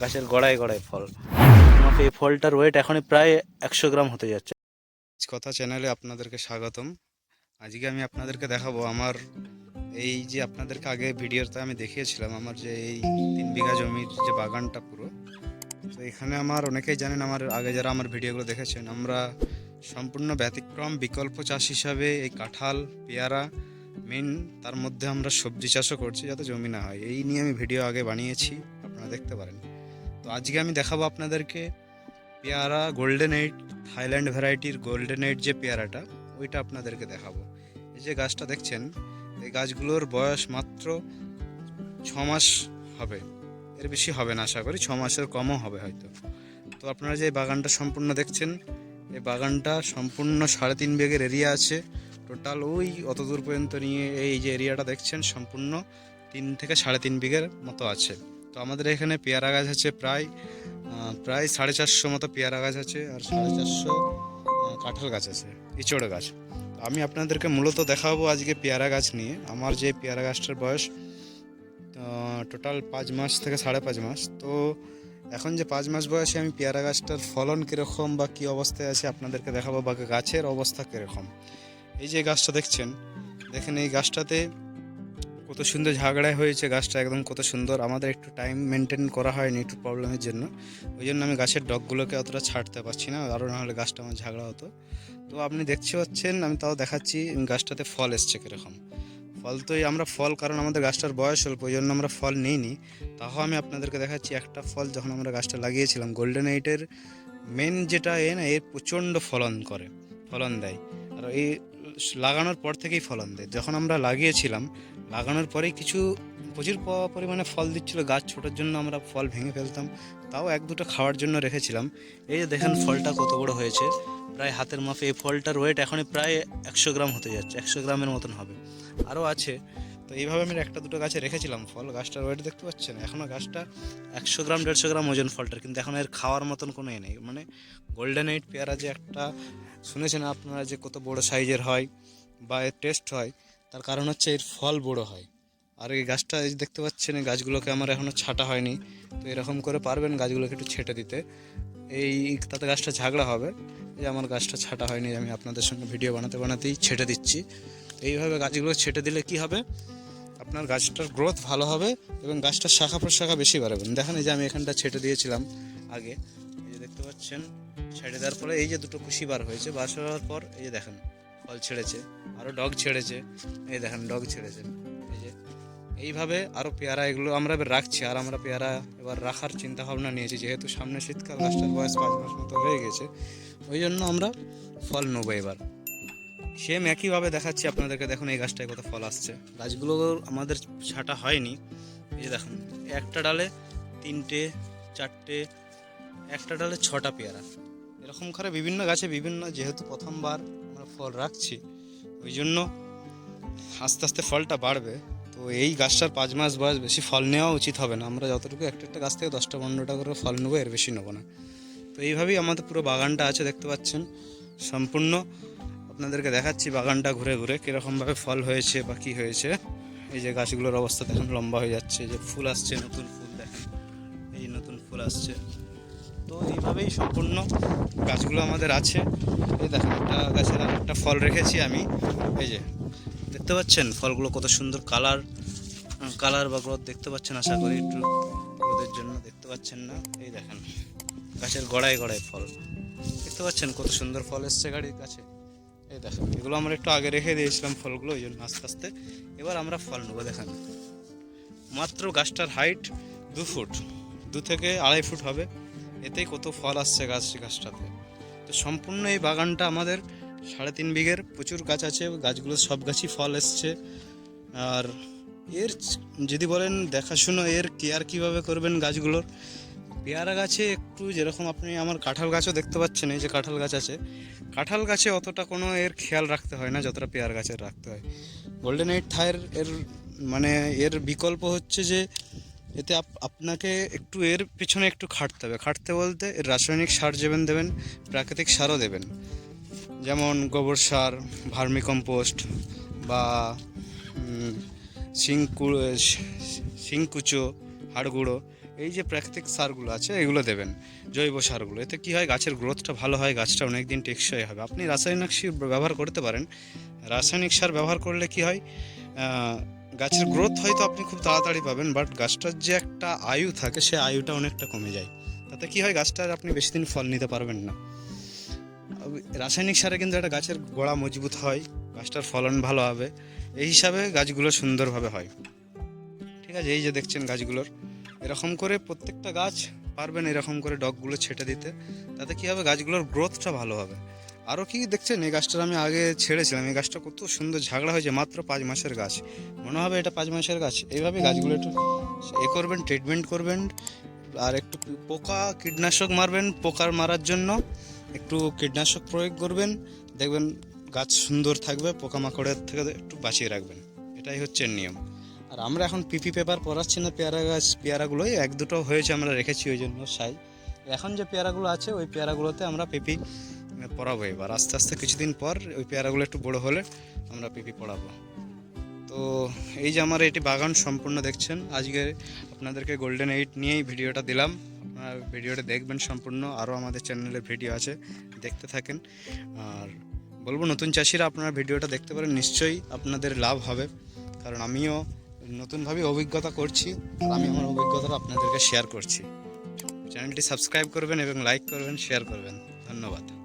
গাছের গড়ায় গড়ায় ফল। আমাকে এই ফলটার ওয়েট এখনই প্রায় একশো গ্রাম হতে যাচ্ছে। কথা চ্যানেলে আপনাদেরকে স্বাগতম। আজকে আমি আপনাদেরকে দেখাবো আমার এই যে আপনাদেরকে আগে ভিডিওতে আমি দেখিয়েছিলাম, আমার যে এই তিন বিঘা জমির যে বাগানটা পুরো। তো এখানে আমার অনেকেই জানেন, আমার আগে যারা আমার ভিডিওগুলো দেখেছেন, আমরা সম্পূর্ণ ব্যতিক্রম বিকল্প চাষ হিসাবে এই কাঁঠাল, পেয়ারা, মেন, তার মধ্যে আমরা সবজি চাষও করছি যাতে জমি না হয়। এই নিয়ে আমি ভিডিও আগে বানিয়েছি, আপনারা দেখতে পারেন। তো আজকে আমি দেখাবো আপনাদেরকে পেয়ারা গোল্ডেন এইট থাইল্যান্ড ভ্যারাইটির গোল্ডেন এইট যে পেয়ারাটা, ওইটা আপনাদেরকে দেখাবো। এই যে গাছটা দেখছেন, এই গাছগুলোর বয়স মাত্র ছ মাস হবে। এর বেশি হবে না, আশা করি, ছ মাসের কমও হবে হয়তো। তো আপনারা যে বাগানটা সম্পূর্ণ দেখছেন, এই বাগানটা সম্পূর্ণ সাড়ে তিন বেগের এরিয়া আছে। টোটাল ওই অত দূর পর্যন্ত নিয়ে এই যে এরিয়াটা দেখছেন, সম্পূর্ণ তিন থেকে সাড়ে তিন বিঘের মতো আছে। তো আমাদের এখানে পেয়ারা গাছ আছে প্রায় প্রায় সাড়ে চারশো মতো পেয়ারা গাছ আছে আর সাড়ে চারশো কাঁঠাল গাছ আছে, ইচড় গাছ। আমি আপনাদেরকে মূলত দেখাবো আজকে পেয়ারা গাছ নিয়ে। আমার যে পেয়ারা গাছটার বয়স টোটাল পাঁচ মাস থেকে সাড়ে পাঁচ মাস। তো এখন যে পাঁচ মাস বয়সে আমি পেয়ারা গাছটার ফলন কীরকম বা কী অবস্থায় আছে আপনাদেরকে দেখাবো বা গাছের অবস্থা কীরকম। এই যে গাছটা দেখছেন, দেখেন এই গাছটাতে কত সুন্দর ঝাগড়ায় হয়েছে গাছটা, একদম কত সুন্দর। আমাদের একটু টাইম মেনটেন করা হয়নি একটু প্রবলেমের জন্য। ওই জন্য আমি গাছের ডগগুলোকে অতটা ছাড়তে পারছি না আরও নাহলে গাছটা আমার ঝাগড়া হতো। তো আপনি দেখতে পাচ্ছেন, আমি তাও দেখাচ্ছি গাছটাতে ফল এসছে কীরকম। ফল তো আমরা ফল, কারণ আমাদের গাছটার বয়স অল্প, ওই জন্য আমরা ফল নিইনি। তাও আমি আপনাদেরকে দেখাচ্ছি একটা ফল, যখন আমরা গাছটা লাগিয়েছিলাম গোল্ডেন এইটের মেন যেটা এ না, এর প্রচণ্ড ফলন করে, ফলন দেয়। আর এই লাগানোর পর থেকেই ফলন দেয়। যখন আমরা লাগিয়েছিলাম, লাগানোর পরেই কিছু, প্রচুর পরিমাণে ফল দিচ্ছিল, গাছ ছোটোর জন্য আমরা ফল ভেঙে ফেলতাম, তাও এক দুটো খাওয়ার জন্য রেখেছিলাম। এই যে দেখেন ফলটা কত বড় হয়েছে, প্রায় হাতের মাপে এই ফলটার ওয়েট এখনই প্রায় একশো গ্রাম হতে যাচ্ছে, একশো গ্রামের মতন হবে। আরও আছে তো এইভাবে আমি একটা দুটো গাছে রেখেছিলাম ফল। গাছটার ওয়েট দেখতে পাচ্ছেন? এখনও গাছটা একশো গ্রাম, দেড়শো গ্রাম ওজন ফলটার, কিন্তু এখন এর খাওয়ার মতন কোনো এ নেই। মানে গোল্ডেন এইট পেয়ারা যে একটা, শুনেছেন আপনারা যে কত বড় সাইজের হয় বা এর টেস্ট হয়? তার কারণ হচ্ছে এর ফল বড় হয়। আর এই গাছটা দেখতে পাচ্ছেন, এই গাছগুলোকে আমার এখনও ছাটা হয়নি। তো এরকম করে পারবেন গাছগুলোকে একটু ছেটে দিতে। এই তাতে গাছটা ঝাগড়া হবে। এই আমার গাছটা ছাটা হয়নি, আমি আপনাদের সঙ্গে ভিডিও বানাতে বানাতেই ছেটে দিচ্ছি। এইভাবে গাছগুলো ছেটে দিলে কি হবে? আপনার গাছটার গ্রোথ ভালো হবে এবং গাছটার শাখা প্রশাখা বেশি বাড়াবেন। দেখেন এই যে আমি এখানটা ছেটে দিয়েছিলাম আগে। এই যে দেখতে পাচ্ছেন, ছেড়ে দেওয়ার পরে এই যে দুটো কুশি বার হয়েছে, বার হওয়ার পর এই যে দেখেন, ফল ছেড়েছে আরও ডগ ছেড়েছে, এই দেখেন ডগ ছেড়েছে। এই যে এইভাবে আরও পেয়ারা এগুলো আমরা এবার রাখছি, আর আমরা পেয়ারা এবার রাখার চিন্তা ভাবনা নিয়েছি, যেহেতু সামনে শীতকাল, গাছটার বয়স পাঁচ মাস মতো হয়ে গেছে, ওই জন্য আমরা ফল নেব এবার। সেম একইভাবে দেখাচ্ছি আপনাদেরকে। দেখুন এই গাছটায় কত ফল আসছে। গাছগুলো আমাদের ছাটা হয়নি। এই যে দেখুন, একটা ডালে তিনটে, চারটে, একটা ডালে ছটা পেয়ারা। এরকম করে বিভিন্ন গাছে বিভিন্ন, যেহেতু প্রথমবার আমরা ফল রাখছি, ওই জন্য আস্তে আস্তে ফলটা বাড়বে। তো এই গাছটার পাঁচ মাস বয়স বেশি ফল নেওয়া উচিত হবে না। আমরা যতটুকু একটা একটা গাছ থেকে দশটা, পনেরোটা করে ফল নেব, এর বেশি নেব না। তো এইভাবেই আমাদের পুরো বাগানটা আছে, দেখতে পাচ্ছেন। সম্পূর্ণ আপনাদেরকে দেখাচ্ছি বাগানটা ঘুরে ঘুরে কীরকমভাবে ফল হয়েছে বা কী হয়েছে। এই যে গাছগুলোর অবস্থা দেখুন, লম্বা হয়ে যাচ্ছে। যে ফুল আসছে, নতুন ফুল দেখেন। এই নতুন ফুল আসছে। তো এইভাবেই সম্পূর্ণ গাছগুলো আমাদের আছে। এই দেখেন, একটা গাছের আর একটা ফল রেখেছি আমি। এই যে, দেখতে পাচ্ছেন ফলগুলো কত সুন্দর কালার। কালার বা গ্রোথ দেখতে পাচ্ছেন, আশা করি একটু রোদের জন্য দেখতে পাচ্ছেন না। এই দেখেন, গাছের গড়ায় গড়ায় ফল। দেখতে পাচ্ছেন কত সুন্দর ফল এসছে গাড়ির কাছে। এই দেখেন, এগুলো আমরা একটু আগে রেখে দিয়েছিলাম ফলগুলো, ওই জন্য আস্তে আস্তে। এবার আমরা ফল নেব, দেখেন। মাত্র গাছটার হাইট দু ফুট, দু থেকে আড়াই ফুট হবে। এতেই কত ফল আসছে গাছ গাছটাতে। তো সম্পূর্ণ এই বাগানটা আমাদের সাড়ে তিন বিঘের, প্রচুর গাছ আছে গাছগুলো সব গাছই ফল এসছে। আর এর যদি বলেন, দেখাশুনো এর কেয়ার কীভাবে করবেন গাছগুলোর? পেয়ারা গাছে একটু যেরকম আপনি আমার কাঁঠাল গাছও দেখতে পাচ্ছেন, এই যে কাঁঠাল গাছ আছে, কাঁঠাল গাছে অতটা কোনো এর খেয়াল রাখতে হয় না, যতটা পেয়ারা গাছের রাখতে হয়। গোল্ডেন এইট থায়ের এর মানে এর বিকল্প হচ্ছে যে, এতে আপ- আপনাকে একটু এর পিছনে একটু খাটতে হবে। খাটতে বলতে এর রাসায়নিক সার যেবেন দেবেন, প্রাকৃতিক সারও দেবেন। যেমন গোবর সার ভার্মি কম্পোস্ট বা শিংকু শিংকুচো, হাড়গুঁড়ো এই যে প্রাকৃতিক সারগুলো আছে, এগুলো দেবেন, জৈব সারগুলো। এতে কি হয়, গাছের গ্রোথটা ভালো হয়, গাছটা অনেক দিন টেকসই হবে। আপনি রাসায়নিক সার ব্যবহার করতে পারেন। রাসায়নিক সার ব্যবহার করলে কি হয় গাছের গ্রোথ হয়তো আপনি খুব তাড়াতাড়ি পাবেন বাট গাছটার যে একটা আয়ু থাকে, সে আয়ুটা অনেকটা কমে যায়। তাতে কি হয়, গাছটার আপনি বেশি দিন ফল নিতে পারবেন না। রাসায়নিক সারে কিন্তু একটা গাছের গোড়া মজবুত হয়, গাছটার ফলন ভালো হবে। এই হিসাবে গাছগুলো সুন্দরভাবে হয়। ঠিক আছে, এই যে দেখছেন গাছগুলোর। এরকম করে প্রত্যেকটা গাছ পারবেন এরকম করে ডগগুলো ছেটে দিতে। তাতে কী হবে? গাছগুলোর গ্রোথটা ভালো হবে। আরও কি দেখছেন? এই গাছটার আমি আগে ছেড়েছিলাম। এই গাছটা কত সুন্দর ঝাগড়া হয়েছে, মাত্র পাঁচ মাসের গাছ। মনে হবে এটা পাঁচ মাসের গাছ। এইভাবে গাছগুলো একটু এ করবেন ট্রিটমেন্ট করবেন। আর একটু পোকা, কীটনাশক মারবেন পোকার মারার জন্য। একটু কীটনাশক প্রয়োগ করবেন। দেখবেন গাছ সুন্দর থাকবে, পোকামাকড়ের থেকে একটু বাঁচিয়ে রাখবেন। এটাই হচ্ছে নিয়ম। আমরা এখন পিপি পেপার পড়াচ্ছি না, পেয়ারা গাছ, পেয়ারাগুলোই। এক দুটো হয়েছে আমরা রেখেছি ওই জন্য সাই। এখন যে পেয়ারাগুলো আছে, ওই পেয়ারাগুলোতে আমরা পিপি পড়াবো এবার। আস্তে আস্তে কিছুদিন পর ওই পেয়ারাগুলো একটু বড় হলে আমরা পিপি পড়াবো। তো এই যে আমার এটি বাগান সম্পূর্ণ দেখছেন, আজকে আপনাদেরকে গোল্ডেন এইট নিয়েই ভিডিওটা দিলাম। আপনারা ভিডিওটা দেখবেন সম্পূর্ণ, আরও আমাদের চ্যানেলে ভিডিও আছে, দেখতে থাকেন। আর বলব, নতুন চাষিরা আপনারা ভিডিওটা দেখতে পারেন, নিশ্চয়ই আপনাদের লাভ হবে। কারণ আমিও নতুনভাবে অভিজ্ঞতা করছি, আর আমি আমার অভিজ্ঞতাটা আপনাদেরকে শেয়ার করছি। চ্যানেলটি সাবস্ক্রাইব করবেন এবং লাইক করবেন শেয়ার করবেন। ধন্যবাদ।